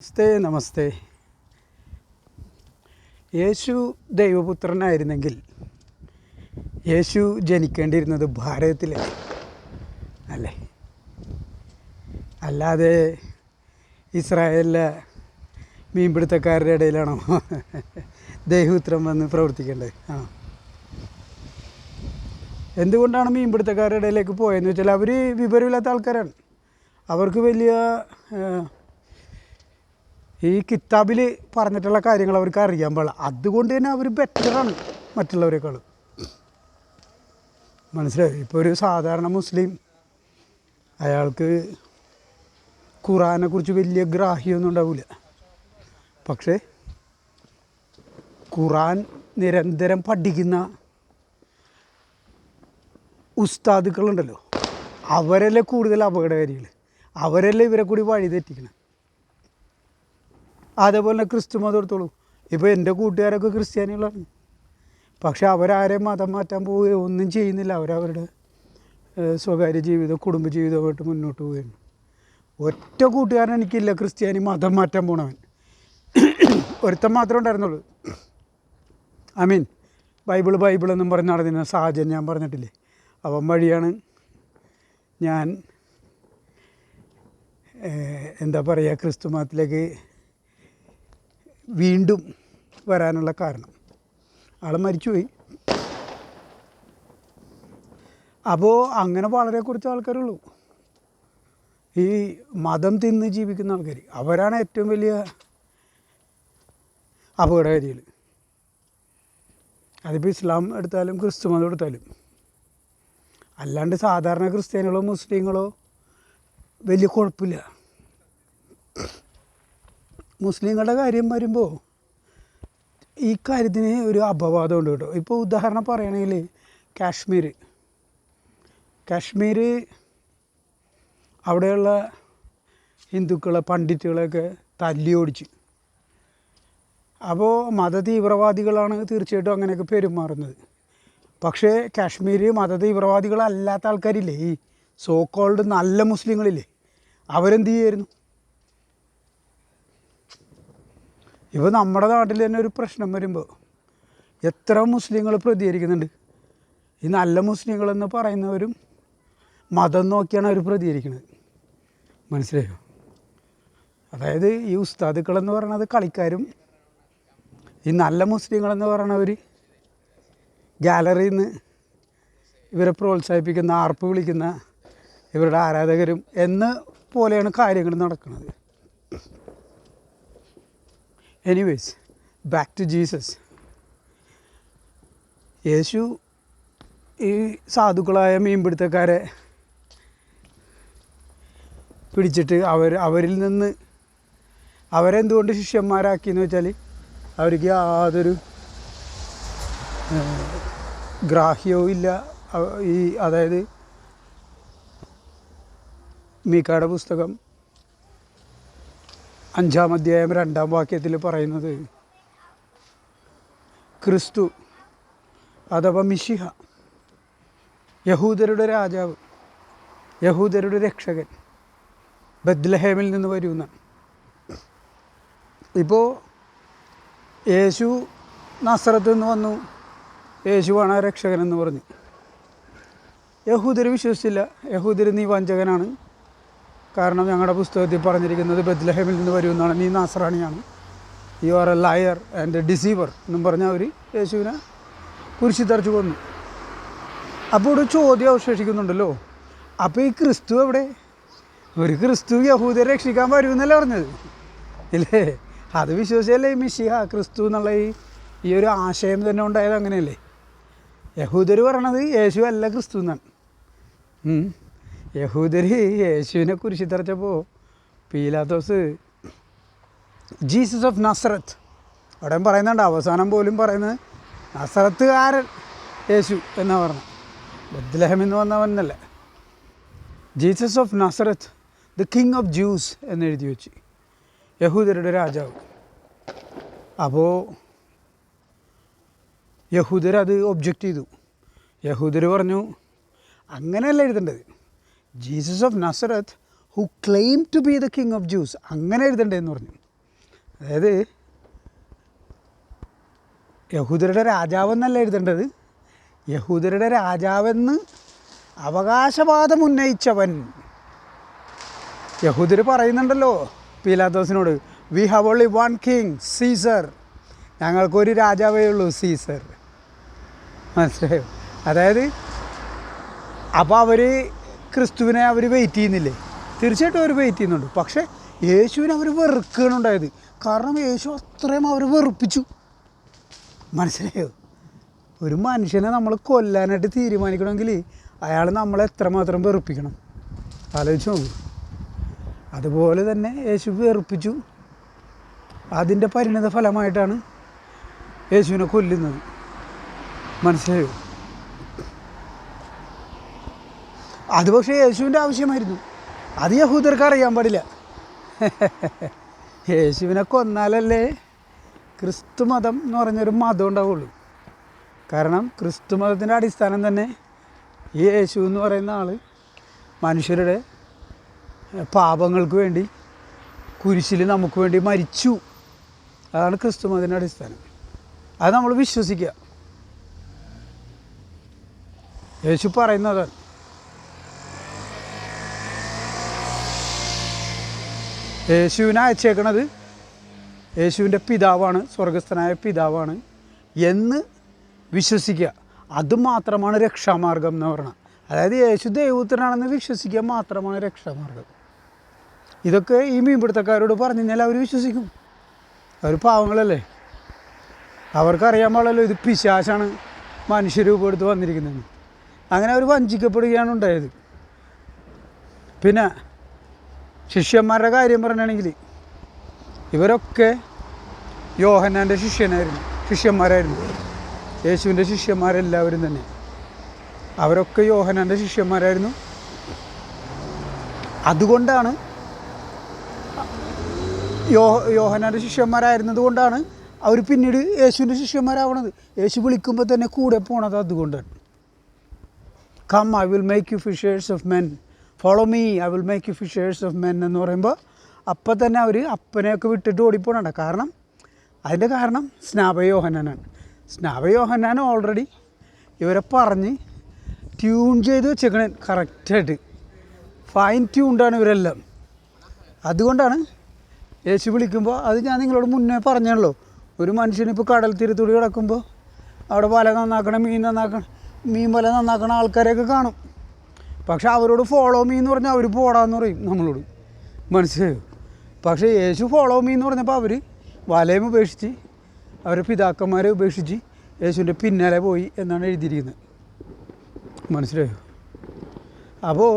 നമസ്തേ നമസ്തേ. യേശു ദൈവപുത്രനായിരുന്നെങ്കിൽ യേശു ജനിക്കേണ്ടിയിരുന്നത് ഭാരതത്തിലല്ലേ? അല്ലേ? അല്ലാതെ ഇസ്രായേലിലെ മീൻപിടുത്തക്കാരുടെ ഇടയിലാണോ ദൈവപുത്രം വന്ന് പ്രവർത്തിക്കേണ്ടത്? ആ. എന്തുകൊണ്ടാണ് മീൻപിടുത്തക്കാരുടെ ഇടയിലേക്ക് പോയതെന്ന് വെച്ചാൽ അവർ വിവരമില്ലാത്ത ആൾക്കാരാണ്. അവർക്ക് വലിയ ഈ കിതാബിൽ പറഞ്ഞിട്ടുള്ള കാര്യങ്ങൾ അവർക്ക് അറിയാൻ പാടില്ല. അതുകൊണ്ട് തന്നെ അവർ ബെറ്ററാണ് മറ്റുള്ളവരെക്കാളും. മനസ്സിലായി? ഇപ്പോൾ ഒരു സാധാരണ മുസ്ലിം അയാൾക്ക് ഖുറാനെ കുറിച്ച് വലിയ ഗ്രാഹ്യമൊന്നും ഉണ്ടാവില്ല പക്ഷേ ഖുറാൻ നിരന്തരം പഠിക്കുന്ന ഉസ്താദുക്കളുണ്ടല്ലോ. അവരല്ലേ കൂടുതൽ അപകടകാരികൾ അവരല്ലേ ഇവരെ കൂടി വഴി തെറ്റിക്കണം അതേപോലെ തന്നെ ക്രിസ്തു മതം എടുത്തോളൂ. ഇപ്പോൾ എന്റെ കൂട്ടുകാരൊക്കെ ക്രിസ്ത്യാനികളാണ്. പക്ഷെ അവരാരെയും മതം മാറ്റാൻ പോവുകയോ ഒന്നും ചെയ്യുന്നില്ല. അവരവരുടെ സ്വകാര്യ ജീവിതം കുടുംബ ജീവിതമായിട്ട് മുന്നോട്ട് പോവുകയാണ്. ഒറ്റ കൂട്ടുകാരൻ എനിക്കില്ല. ക്രിസ്ത്യാനി മതം മാറ്റാൻ പോണവൻ. ഒരുത്തൻ മാത്രമേ ഉണ്ടായിരുന്നുള്ളൂ. ഐ മീൻ ബൈബിൾ ബൈബിൾ എന്നും പറഞ്ഞ് നടന്നിരുന്ന സാഹചര്യം ഞാൻ പറഞ്ഞിട്ടില്ലേ? അവൻ വഴിയാണ് ഞാൻ എന്താ പറയുക ക്രിസ്തു മതത്തിലേക്ക് വീണ്ടും വരാനുള്ള കാരണം. ആൾ മരിച്ചുപോയി. അപ്പോൾ അങ്ങനെ വളരെ കുറച്ച് ആൾക്കാരുള്ളൂ. ഈ മതം തിന്ന് ജീവിക്കുന്ന ആൾക്കാർ അവരാണ് ഏറ്റവും വലിയ അപകടകാരികൾ അതിപ്പോൾ ഇസ്ലാം എടുത്താലും ക്രിസ്തു മതം എടുത്താലും. അല്ലാണ്ട് സാധാരണ ക്രിസ്ത്യാനികളോ മുസ്ലിങ്ങളോ വലിയ കുഴപ്പമില്ല. മുസ്ലിങ്ങളുടെ കാര്യം വരുമ്പോൾ ഈ കാര്യത്തിന് ഒരു അപവാദമുണ്ട് കേട്ടോ. ഇപ്പോൾ ഉദാഹരണം പറയുകയാണെങ്കിൽ കാശ്മീർ കാശ്മീർ അവിടെയുള്ള ഹിന്ദുക്കളെ പണ്ഡിറ്റുകളെയൊക്കെ തല്ലി ഓടിച്ചു. അപ്പോൾ മത തീവ്രവാദികളാണ് തീർച്ചയായിട്ടും അങ്ങനെയൊക്കെ പെരുമാറുന്നത്. പക്ഷേ കാശ്മീർ മത തീവ്രവാദികളല്ലാത്ത ആൾക്കാരില്ലേ? ഈ സോ കോൾഡ് നല്ല മുസ്ലിങ്ങളില്ലേ? അവരെന്ത് ചെയ്യുമായിരുന്നു ഇപ്പോൾ നമ്മുടെ നാട്ടിൽ തന്നെ ഒരു പ്രശ്നം വരുമ്പോൾ എത്ര മുസ്ലിങ്ങൾ പ്രതികരിക്കുന്നുണ്ട്? ഈ നല്ല മുസ്ലിങ്ങളെന്ന് പറയുന്നവരും മതം നോക്കിയാണ് അവർ പ്രതികരിക്കുന്നത് മനസ്സിലായോ? അതായത് ഈ ഉസ്താദുക്കളെന്ന് പറയുന്നത് കളിക്കാരും ഈ നല്ല മുസ്ലിങ്ങളെന്ന് പറയണവർ ഗാലറിയിൽ നിന്ന് ഇവരെ പ്രോത്സാഹിപ്പിക്കുന്ന ആർപ്പ് വിളിക്കുന്ന ഇവരുടെ ആരാധകരും എന്ന പോലെയാണ് കാര്യങ്ങൾ നടക്കുന്നത് എനിവേസ് ബാക്ക് ടു ജീസസ് യേശു ഈ സാധുക്കളായ മീൻപിടുത്തക്കാരെ പിടിച്ചിട്ട് അവർ അവരിൽ നിന്ന് അവരെന്തുകൊണ്ട് ശിഷ്യന്മാരാക്കിയെന്ന് വെച്ചാൽ അവർക്ക് യാതൊരു ഗ്രാഹ്യവും ഇല്ല. ഈ അതായത് മീക്കാട പുസ്തകം അഞ്ചാം അധ്യായം രണ്ടാം വാക്യത്തിൽ പറയുന്നത് ക്രിസ്തു അഥവാ മിഷിഹ യഹൂദരുടെ രാജാവ് യഹൂദരുടെ രക്ഷകൻ ബദ്ലഹേമിൽ നിന്ന് വരുന്ന ഇപ്പോൾ യേശു നസ്രത്ത് നിന്ന് വന്നു. യേശുവാണ് രക്ഷകൻ എന്ന് പറഞ്ഞു. യഹൂദർ വിശ്വസിച്ചില്ല. യഹൂദർ നീ വഞ്ചകനാണ് കാരണം ഞങ്ങളുടെ പുസ്തകത്തിൽ പറഞ്ഞിരിക്കുന്നത് ബദ്ലഹേമിൽ നിന്ന് വരുമെന്നാണ്. നീ നാസറാണിയാണ്. You are a liar and deceiver എന്നും പറഞ്ഞ അവർ യേശുവിനെ കുരിശി തറച്ചു കൊന്നു. അപ്പോൾ ഒരു ചോദ്യം അവശേഷിക്കുന്നുണ്ടല്ലോ. അപ്പോൾ ഈ ക്രിസ്തു എവിടെ? ഒരു ക്രിസ്തു യഹൂദരെ രക്ഷിക്കാൻ വരുമെന്നല്ലേ പറഞ്ഞത്? ഇല്ലേ? അത് വിശ്വസിച്ചല്ലേ ഈ മിഷിഹ ക്രിസ്തു എന്നുള്ള ഈ ഈ ഒരു ആശയം തന്നെ ഉണ്ടായത് അങ്ങനെയല്ലേ? യഹൂദർ പറയണത് യേശു അല്ല ക്രിസ്തു എന്നാണ്. യഹൂദർ യേശുവിനെ കുരിശി തറച്ചപ്പോൾ പീലാത്തോസ് ജീസസ് ഓഫ് നസറത്ത്. അവിടെ പറയുന്നുണ്ട് അവസാനം പോലും പറയുന്നത് നസറത്തുകാരൻ യേശു എന്നാ പറഞ്ഞത് ബദ്ലഹം എന്ന് വന്നവന്നല്ല Jesus of Nazareth the king of Jews എന്ന് എഴുതി വെച്ച്. യഹൂദരുടെ രാജാവ്. അപ്പോൾ യഹൂദർ അത് ഒബ്ജക്റ്റ് ചെയ്തു. യഹൂദർ പറഞ്ഞു അങ്ങനെയല്ല എഴുതേണ്ടത്. Jesus of Nazareth who claim to be the king of Jews അങ്ങനെ എഴുതണ്ടേ എന്ന് പറഞ്ഞു. അതായത് യഹൂദരുടെ രാജാവെന്നല്ല എഴുതേണ്ടത്. യഹൂദരുടെ രാജാവെന്ന് അവകാശവാദം ഉന്നയിച്ചവൻ. യഹൂദർ പറയുന്നുണ്ടല്ലോ പീലാത്തോസിനോട് we have only one king Caesar ഞങ്ങൾക്കൊരു രാജാവേ ഉള്ളൂ സീസർ മനസ്സിലായോ? അതായത് അപ്പോൾ അവർ ക്രിസ്തുവിനെ അവർ വെയിറ്റ് ചെയ്യുന്നില്ലേ? തീർച്ചയായിട്ടും അവർ വെയിറ്റ് ചെയ്യുന്നുണ്ട്. പക്ഷേ യേശുവിനെ അവർ വെറുക്കുകയാണുണ്ടായത്. കാരണം യേശു അത്രയും അവർ വെറുപ്പിച്ചു. മനസ്സിലായോ? ഒരു മനുഷ്യനെ നമ്മൾ കൊല്ലാനായിട്ട് തീരുമാനിക്കണമെങ്കിൽ അയാൾ നമ്മളെ എത്രമാത്രം വെറുപ്പിക്കണം? ആലോചിച്ചു നോക്കൂ. അതുപോലെ തന്നെ യേശു വെറുപ്പിച്ചു. അതിന്റെ പരിണിത ഫലമായിട്ടാണ് യേശുവിനെ കൊല്ലുന്നത്. മനസ്സിലായോ? അത് പക്ഷേ യേശുവിന്റെ ആവശ്യമായിരുന്നു. അത് യഹൂദർക്ക് അറിയാൻ പാടില്ല. യേശുവിനെ കൊന്നാലല്ലേ ക്രിസ്തു മതം എന്ന് പറഞ്ഞൊരു മതം ഉണ്ടാവുള്ളൂ. കാരണം ക്രിസ്തു മതത്തിന്റെ അടിസ്ഥാനം തന്നെ ഈ യേശു എന്ന് പറയുന്ന ആൾ മനുഷ്യരുടെ പാപങ്ങൾക്ക് വേണ്ടി കുരിശിൽ നമുക്ക് വേണ്ടി മരിച്ചു. അതാണ് ക്രിസ്തു മതത്തിന്റെ അടിസ്ഥാനം. അത് നമ്മൾ വിശ്വസിക്കുക. യേശു പറയുന്നത് യേശുവിനെ അയച്ചേക്കണത് യേശുവിന്റെ പിതാവാണ് സ്വർഗസ്ഥനായ പിതാവാണ് എന്ന് വിശ്വസിക്കുക. അതുമാത്രമാണ് രക്ഷാമാർഗം എന്ന് പറഞ്ഞാൽ അതായത് യേശു ദൈവത്തിനാണെന്ന് വിശ്വസിക്കുക മാത്രമാണ് രക്ഷാമാർഗം. ഇതൊക്കെ ഈ മീൻപിടുത്തക്കാരോട് പറഞ്ഞു കഴിഞ്ഞാൽ അവർ വിശ്വസിക്കും. അവർ പാവങ്ങളല്ലേ? അവർക്കറിയാൻ പാടില്ലല്ലോ ഇത് പിശാശാണ് മനുഷ്യരൂപമെടുത്ത് വന്നിരിക്കുന്നതെന്ന് അങ്ങനെ അവർ വഞ്ചിക്കപ്പെടുകയാണ് ഉണ്ടായത്. പിന്നെ ശിഷ്യന്മാരുടെ കാര്യം പറഞ്ഞാണെങ്കിൽ ഇവരൊക്കെ യോഹന്നാന്റെ ശിഷ്യനായിരുന്നു ശിഷ്യന്മാരായിരുന്നു. യേശുവിന്റെ ശിഷ്യന്മാരെല്ലാവരും തന്നെ. അവരൊക്കെ യോഹന്നാന്റെ ശിഷ്യന്മാരായിരുന്നു. അതുകൊണ്ടാണ് യോ യോഹനാന്റെ ശിഷ്യന്മാരായിരുന്നത് കൊണ്ടാണ് അവർ പിന്നീട് യേശുവിന്റെ ശിഷ്യന്മാരാവണത്. യേശു വിളിക്കുമ്പോൾ തന്നെ കൂടെ പോണത് അതുകൊണ്ടാണ്. Come I will make you fishers of men follow me I will make you fishers of men എന്ന് പറയുമ്പോൾ അപ്പം തന്നെ അവർ അപ്പനെയൊക്കെ വിട്ടിട്ട് ഓടിപ്പോണണ്ട. കാരണം അതിന്റെ കാരണം സ്നാപയോഹനാണ് സ്നാപയോഹനാൻ ഓൾറെഡി ഇവരെ പറഞ്ഞ് ട്യൂൺ ചെയ്ത് വെച്ചേക്കണേ കറക്റ്റായിട്ട് ഫൈൻ ട്യൂൺഡാണ് ഇവരെല്ലാം. അതുകൊണ്ടാണ് യേശു വിളിക്കുമ്പോൾ അത് ഞാൻ നിങ്ങളോട് മുന്നേ പറഞ്ഞല്ലോ ഒരു മനുഷ്യനിപ്പോൾ കടൽ തിരുത്തുടി കിടക്കുമ്പോൾ അവിടെ വല നന്നാക്കണം മീൻ നന്നാക്കണം മീൻ വല നന്നാക്കണ ആൾക്കാരെയൊക്കെ കാണും. പക്ഷെ അവരോട് ഫോളോ മീ എന്ന് പറഞ്ഞാൽ അവർ പോടാന്ന് പറയും നമ്മളോട്. മനസ്സിലായോ? പക്ഷേ യേശു ഫോളോ മീ എന്ന് പറഞ്ഞപ്പോൾ അവർ വലയും ഉപേക്ഷിച്ച് അവരുടെ പിതാക്കന്മാരെ ഉപേക്ഷിച്ച് യേശുവിന്റെ പിന്നാലെ പോയി എന്നാണ് എഴുതിയിരിക്കുന്നത്. മനസ്സിലായോ? അപ്പോൾ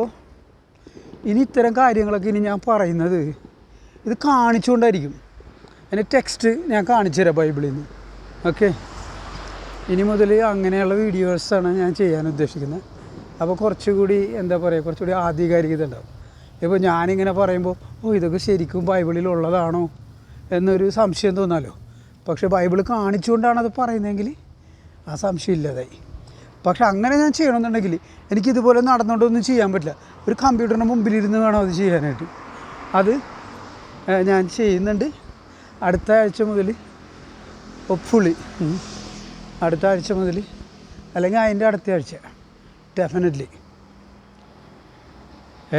ഇനി ഇത്തരം കാര്യങ്ങളൊക്കെ ഇനി ഞാൻ പറയുന്നത് ഇത് കാണിച്ചുകൊണ്ടായിരിക്കും. എന്റെ ടെക്സ്റ്റ് ഞാൻ കാണിച്ചു തരാം ബൈബിളിൽ നിന്ന് ഓക്കെ ഇനി മുതൽ അങ്ങനെയുള്ള വീഡിയോസാണ് ഞാൻ ചെയ്യാൻ ഉദ്ദേശിക്കുന്നത്. അപ്പോൾ കുറച്ചുകൂടി എന്താ പറയുക കുറച്ചുകൂടി ആധികാരികത ഉണ്ടാവും ഇപ്പോൾ ഞാനിങ്ങനെ പറയുമ്പോൾ ഓ ഇതൊക്കെ ശരിക്കും ബൈബിളിൽ ഉള്ളതാണോ എന്നൊരു സംശയം തോന്നാലോ? പക്ഷേ ബൈബിൾ കാണിച്ചുകൊണ്ടാണ് അത് പറയുന്നതെങ്കിൽ ആ സംശയം ഇല്ലാതായി. പക്ഷെ അങ്ങനെ ഞാൻ ചെയ്യണമെന്നുണ്ടെങ്കിൽ എനിക്കിതുപോലെ നടന്നുകൊണ്ടൊന്നും ചെയ്യാൻ പറ്റില്ല. ഒരു കമ്പ്യൂട്ടറിന് മുമ്പിലിരുന്ന് വേണം അത് ചെയ്യാനായിട്ട്. അത് ഞാൻ ചെയ്യുന്നുണ്ട്. അടുത്ത ആഴ്ച മുതൽ ഒപ്പുള്ളി അടുത്ത ആഴ്ച മുതൽ അല്ലെങ്കിൽ അതിന്റെ അടുത്ത ആഴ്ച. ഡെഫിനറ്റ്ലി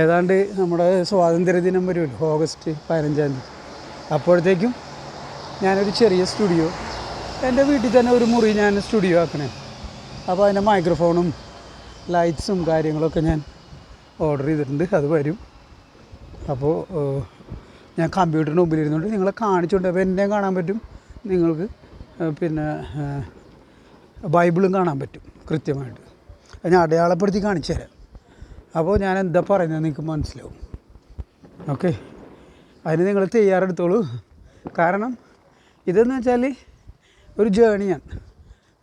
ഏതാണ്ട് നമ്മുടെ സ്വാതന്ത്ര്യദിനം വരുമല്ലോ ഓഗസ്റ്റ് പതിനഞ്ചാം തീയതി. അപ്പോഴത്തേക്കും ഞാനൊരു ചെറിയ സ്റ്റുഡിയോ എന്റെ വീട്ടിൽ തന്നെ ഒരു മുറി ഞാൻ സ്റ്റുഡിയോ ആക്കണേ. അപ്പോൾ അതിന്റെ മൈക്രോഫോണും ലൈറ്റ്സും കാര്യങ്ങളൊക്കെ ഞാൻ ഓർഡർ ചെയ്തിട്ടുണ്ട് അത് വരും. അപ്പോൾ ഞാൻ കമ്പ്യൂട്ടറിന് മുമ്പിൽ ഇരുന്നുകൊണ്ട് നിങ്ങളെ കാണിച്ചുകൊണ്ട് അപ്പോൾ എന്നെയും കാണാൻ പറ്റും നിങ്ങൾക്ക് പിന്നെ ബൈബിളും കാണാൻ പറ്റും കൃത്യമായിട്ട്. ഞാൻ അടയാളപ്പെടുത്തി കാണിച്ചു തരാം. അപ്പോൾ ഞാൻ എന്താ പറയുന്നത് നിങ്ങൾക്ക് മനസ്സിലാവും. ഓക്കെ? അതിന് നിങ്ങൾ തയ്യാറെടുത്തോളൂ. കാരണം ഇതെന്ന് വെച്ചാൽ ഒരു ജേണിയാണ്.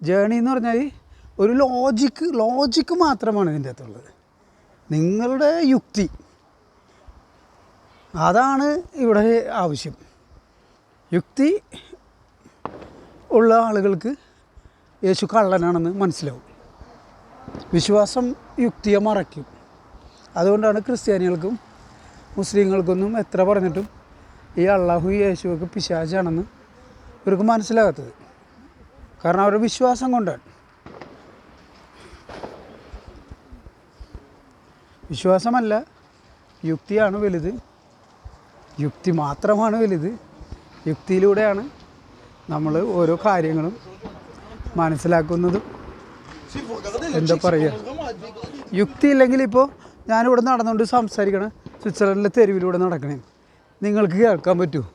ജേണി എന്ന് പറഞ്ഞാൽ ഒരു ലോജിക്ക് ലോജിക്ക് മാത്രമാണ് ഇതിന്റെ അകത്തുള്ളത്. നിങ്ങളുടെ യുക്തി. അതാണ് ഇവിടെ ആവശ്യം. യുക്തി ഉള്ള ആളുകൾക്ക് യേശു കള്ളനാണെന്ന് മനസ്സിലാവും. വിശ്വാസം യുക്തിയെ മറയ്ക്കും. അതുകൊണ്ടാണ് ക്രിസ്ത്യാനികൾക്കും മുസ്ലിങ്ങൾക്കൊന്നും എത്ര പറഞ്ഞിട്ടും ഈ അള്ളാഹു യേശുവൊക്കെ പിശാചാണെന്ന് ഇവർക്ക് മനസ്സിലാകാത്തത്. കാരണം അവരുടെ വിശ്വാസം കൊണ്ടാണ്. വിശ്വാസമല്ല യുക്തിയാണ് വലുത്. യുക്തി മാത്രമാണ് വലുത്. യുക്തിയിലൂടെയാണ് നമ്മൾ ഓരോ കാര്യങ്ങളും മനസ്സിലാക്കുന്നതും. എന്താ പറയുക യുക്തി ഇല്ലെങ്കിൽ ഇപ്പോൾ ഞാനിവിടെ നടന്നുകൊണ്ട് സംസാരിക്കണം. സ്വിറ്റ്സർലൻഡിലെ തെരുവിലൂടെ നടക്കണേ. നിങ്ങൾക്ക് കേൾക്കാൻ പറ്റൂ.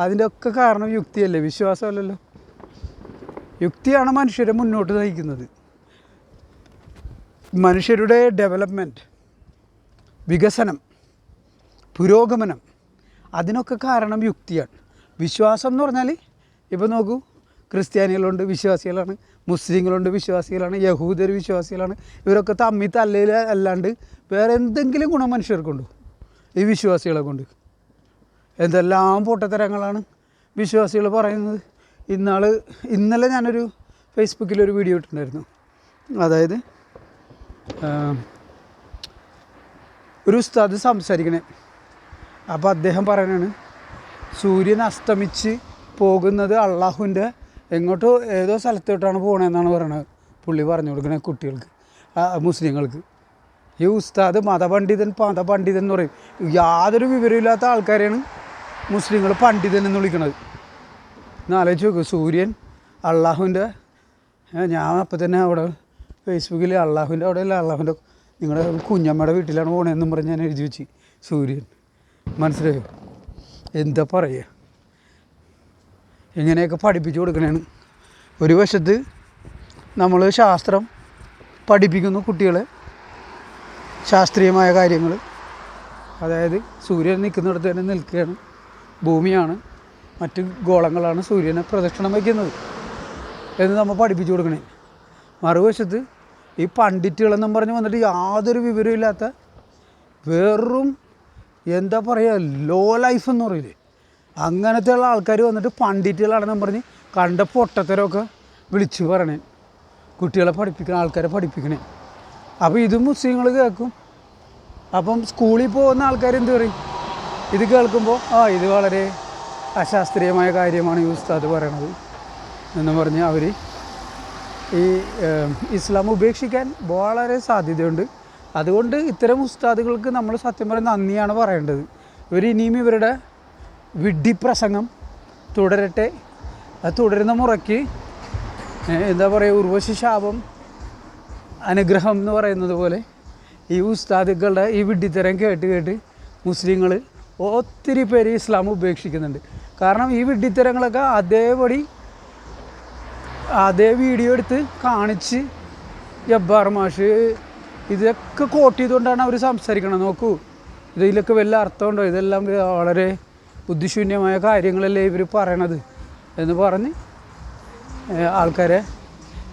അതിന്റെ ഒക്കെ കാരണം യുക്തിയല്ലേ? വിശ്വാസമല്ലല്ലോ. യുക്തിയാണ് മനുഷ്യരെ മുന്നോട്ട് നയിക്കുന്നത്. മനുഷ്യരുടെ ഡെവലപ്മെന്റ് വികസനം പുരോഗമനം അതിനൊക്കെ കാരണം യുക്തിയാണ്. വിശ്വാസം എന്ന് പറഞ്ഞാൽ ഇപ്പോൾ നോക്കൂ ക്രിസ്ത്യാനികളുണ്ട് വിശ്വാസികളാണ്. മുസ്ലിങ്ങളുണ്ട് വിശ്വാസികളാണ് യഹൂദർ വിശ്വാസികളാണ്. ഇവരൊക്കെ തമ്മി തല്ലയിൽ അല്ലാണ്ട് വേറെ എന്തെങ്കിലും ഗുണം മനുഷ്യർക്കുണ്ടോ? ഈ വിശ്വാസികളെ കൊണ്ട്. എന്തെല്ലാം പൊട്ടത്തരങ്ങളാണ് വിശ്വാസികൾ പറയുന്നത്. ഇന്നാൾ ഇന്നലെ ഞാനൊരു ഫേസ്ബുക്കിലൊരു വീഡിയോ ഇട്ടിട്ടുണ്ടായിരുന്നു. അതായത് ഒരു ഉസ്താദ് സംസാരിക്കണേ. അപ്പോൾ അദ്ദേഹം പറയണാണ് സൂര്യൻ അസ്തമിച്ച് പോകുന്നത് അള്ളാഹുവിന്റെ എങ്ങോട്ടോ ഏതോ സ്ഥലത്തോട്ടാണ് പോകണമെന്നാണ് പറയുന്നത് പുള്ളി പറഞ്ഞു കൊടുക്കണേ കുട്ടികൾക്ക് മുസ്ലിങ്ങൾക്ക്. ഈ ഉസ്താദ് മതപണ്ഡിതൻ മതപണ്ഡിതൻ എന്ന് പറയും. യാതൊരു വിവരമില്ലാത്ത ആൾക്കാരെയാണ് മുസ്ലിങ്ങൾ പണ്ഡിതൻ എന്ന് വിളിക്കുന്നത് എന്നാലോചിച്ച് ആലോചിച്ച് സൂര്യൻ അള്ളാഹുവിന്റെ ഞാൻ അപ്പം തന്നെ അവിടെ ഫേസ്ബുക്കിൽ അള്ളാഹുവിന്റെ അവിടെ അല്ല അള്ളാഹുവിന്റെ നിങ്ങളുടെ കുഞ്ഞമ്മയുടെ വീട്ടിലാണ് പോകണതെന്നും പറഞ്ഞ് ഞാൻ എഴുതി വെച്ച്. സൂര്യൻ മനസ്സിലായോ? എന്താ പറയുക? ഇങ്ങനെയൊക്കെ പഠിപ്പിച്ചു കൊടുക്കണേണ്. ഒരു വശത്ത് നമ്മൾ ശാസ്ത്രം പഠിപ്പിക്കുന്നു കുട്ടികളെ. ശാസ്ത്രീയമായ കാര്യങ്ങൾ അതായത് സൂര്യൻ നിൽക്കുന്നിടത്ത് തന്നെ നിൽക്കുകയാണ്. ഭൂമിയാണ്. മറ്റ് ഗോളങ്ങളാണ് സൂര്യനെ പ്രദക്ഷിണം വയ്ക്കുന്നത് എന്ന് നമ്മൾ പഠിപ്പിച്ചു കൊടുക്കണേ. മറുവശത്ത് ഈ പണ്ഡിറ്റുകളെന്നും പറഞ്ഞ് വന്നിട്ട് യാതൊരു വിവരമില്ലാത്ത വെറും എന്താ പറയുക ലോ ലൈഫ് എന്ന് പറയില്ലേ? അങ്ങനത്തെ ഉള്ള ആൾക്കാർ വന്നിട്ട് പണ്ഡിറ്റുകളാണെന്നും പറഞ്ഞ് കണ്ട പൊട്ടത്തരമൊക്കെ വിളിച്ചു പറയണേ. കുട്ടികളെ പഠിപ്പിക്കണ ആൾക്കാരെ പഠിപ്പിക്കണേ. അപ്പോൾ ഇത് മുസ്ലിങ്ങൾ കേൾക്കും. അപ്പം സ്കൂളിൽ പോകുന്ന ആൾക്കാർ എന്ത് പറയും? ഇത് കേൾക്കുമ്പോൾ ആ ഇത് വളരെ അശാസ്ത്രീയമായ കാര്യമാണ് ഈ ഉസ്താദ് പറയണത്. എന്ന് പറഞ്ഞ് അവർ ഈ ഇസ്ലാം ഉപേക്ഷിക്കാൻ വളരെ സാധ്യതയുണ്ട്. അതുകൊണ്ട് ഇത്തരം ഉസ്താദുകൾക്ക് നമ്മൾ സത്യം പറയുന്ന നന്ദിയാണ് പറയേണ്ടത്. ഇവർ ഇനിയും ഇവരുടെ വിഡ്ഢിപ്രസംഗം തുടരട്ടെ. അത് തുടരുന്ന മുറയ്ക്ക് എന്താ പറയുക ഉർവശി ശാപം അനുഗ്രഹം എന്ന് പറയുന്നത് പോലെ ഈ ഉസ്താദുക്കളുടെ ഈ വിഡ്ഢിത്തരം കേട്ട് കേട്ട് മുസ്ലിങ്ങൾ ഒത്തിരി പേര് ഇസ്ലാം ഉപേക്ഷിക്കുന്നുണ്ട്. കാരണം ഈ വിഡ്ഢിത്തരങ്ങളൊക്കെ അതേപടി അതേ വീഡിയോ എടുത്ത് കാണിച്ച് ജബ്ബാർ മാഷ് ഇതൊക്കെ കോട്ട് ചെയ്തുകൊണ്ടാണ് അവർ സംസാരിക്കണം നോക്കൂ ഇതിലൊക്കെ വലിയ അർത്ഥമുണ്ടോ? ഇതെല്ലാം വളരെ ബുദ്ധിശൂന്യമായ കാര്യങ്ങളല്ലേ ഇവർ പറയണത് എന്ന് പറഞ്ഞ് ആൾക്കാരെ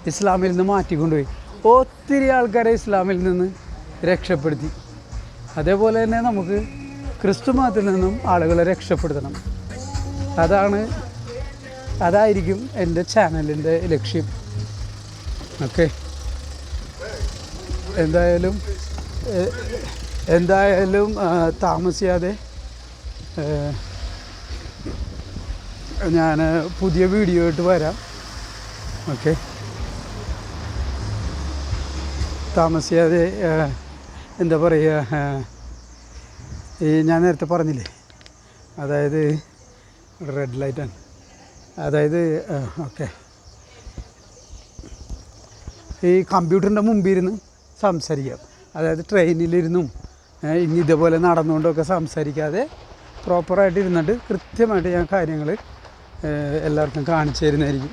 ഇസ്ലാമിൽ നിന്ന് മാറ്റിക്കൊണ്ടുപോയി. ഒത്തിരി ആൾക്കാരെ ഇസ്ലാമിൽ നിന്ന് രക്ഷപ്പെടുത്തി. അതേപോലെ തന്നെ നമുക്ക് ക്രിസ്തു മതത്തിൽ നിന്നും ആളുകളെ രക്ഷപ്പെടുത്തണം. അതാണ് അതായിരിക്കും എന്റെ ചാനലിന്റെ ലക്ഷ്യം. ഓക്കെ. എന്തായാലും എന്തായാലും താമസിയാതെ ഞാൻ പുതിയ വീഡിയോ ആയിട്ട് വരാം. ഓക്കെ താമസിയാതെ എന്താ പറയുക ഈ ഞാൻ നേരത്തെ പറഞ്ഞില്ലേ? അതായത് റെഡ് ലൈറ്റാണ് അതായത് ഓക്കെ ഈ കമ്പ്യൂട്ടറിന്റെ മുമ്പിൽ ഇരുന്ന് സംസാരിക്കാം. അതായത് ട്രെയിനിലിരുന്നും ഇനി ഇതേപോലെ നടന്നുകൊണ്ടൊക്കെ സംസാരിക്കാതെ പ്രോപ്പറായിട്ട് ഇരുന്നിട്ട് കൃത്യമായിട്ട് ഞാൻ കാര്യങ്ങൾ എല്ലാവർക്കും കാണിച്ചു തരുന്നതായിരിക്കും.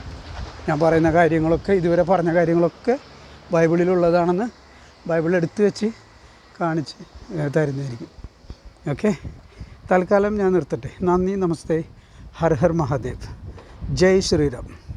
ഞാൻ പറയുന്ന കാര്യങ്ങളൊക്കെ ഇതുവരെ പറഞ്ഞ കാര്യങ്ങളൊക്കെ ബൈബിളിലുള്ളതാണെന്ന് ബൈബിൾ എടുത്തു വെച്ച് കാണിച്ച് തരുന്നതായിരിക്കും. ഓക്കെ? തൽക്കാലം ഞാൻ നിർത്തട്ടെ. നന്ദി നമസ്തേ. ഹർ ഹർ മഹാദേവ്. ജയ് ശ്രീറാം.